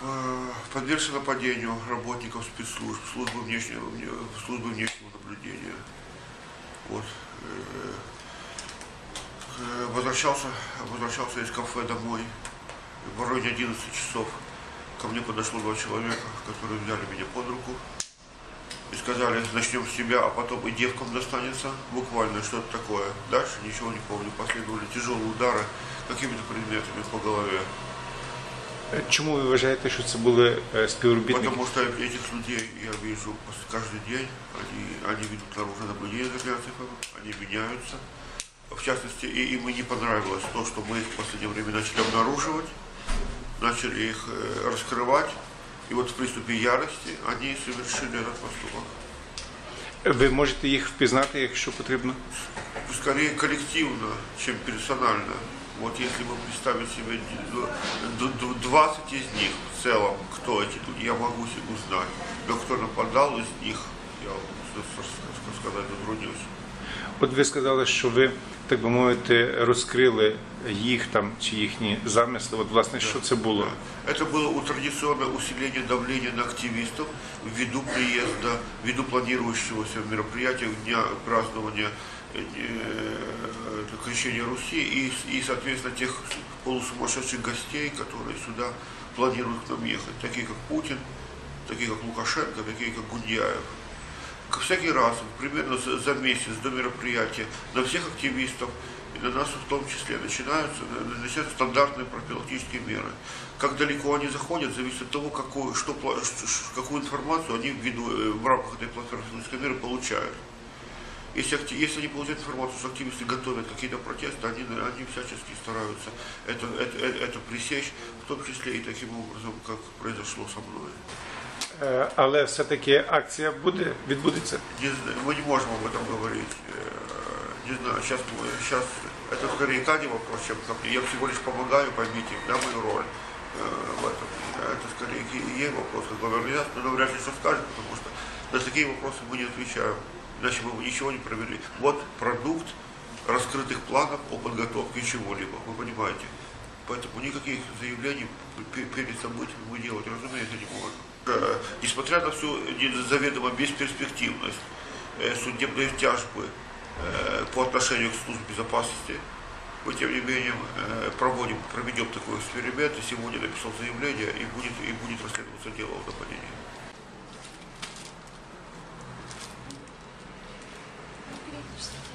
в- подвергся нападению работников спецслужб, службы внешнего, службы внешнего наблюдения. Вот. э, э, Возвращался, возвращался из кафе домой. В районе 11 часов ко мне подошло два человека, которые взяли меня под руку и сказали, начнем с тебя, а потом и девкам достанется. Буквально что-то такое. Дальше ничего не помню. Последовали тяжелые удары какими-то предметами по голове. Е, Чому ви вважаєте, що це були е, співробітники? Потому что этих людей я вижу пос- каждый день. Они, они ведут наружное наблюдение за Клянцевым, они меняются. В частности, и им и не понравилось то, что мы их в последнее время начали обнаруживать, начали их э, раскрывать. И вот в приступе ярости они совершили этот поступок. Ви можете їх впізнати, якщо потрібно? Скорее коллективно, чем персонально. Вот если мы представим себе д- д- 20 из них в целом, кто эти люди, я могу себе узнать. Но кто нападал из них, я сказать затруднюсь. От ви сказали, що ви, так би мовити, розкрили їх там чи їхні замисли. От власне, що це було? Это было у традиционное усиление давления на активистов ввиду приезда, ввиду планирующегося мероприятия Дня празднования э, э, крещения Руси и, и, соответственно, тех полусумасшедших гостей, которые сюда планируют к нам ехать, такие как Путин, такие как Лукашенко, такие как Гундяев. Всякий раз, примерно за, месяц до мероприятия, на всех активистов, и на нас в том числе, начинаются, на- начинаются стандартные профилактические меры. Как далеко они заходят, зависит от того, какую, что, какую информацию они ввиду, э, в рамках этой профилактической меры получают. Если, если они получают информацию, что активисты готовят какие-то протесты, они, они всячески стараются это, это, это, это пресечь, в том числе и таким образом, как произошло со мной. Е, Але все-таки акція буде, відбудеться. Не знаю, мы не можем об этом говорить. Э, Не знаю, сейчас, мы- сейчас это скорее Кане вопрос, чем ко мне. Я всего лишь помогаю, поймите, да, мою роль э, в этом. Это скорее к- ей вопрос, как глава организации, но она вряд ли что скажет, потому что на такие вопросы мы не отвечаем. Иначе мы бы ничего не провели. Вот продукт раскрытых планов о подготовке чего-либо, вы понимаете. Поэтому никаких заявлений перед событиями мы делать, разумеется, не можем. Э, несмотря на всю заведомо бесперспективность э, судебной тяжбы э, по отношению к службе безопасности, мы, тем не менее, проводим, проведем такой эксперимент, и сегодня написал заявление, и будет, и будет расследоваться дело о нападении. Периодически.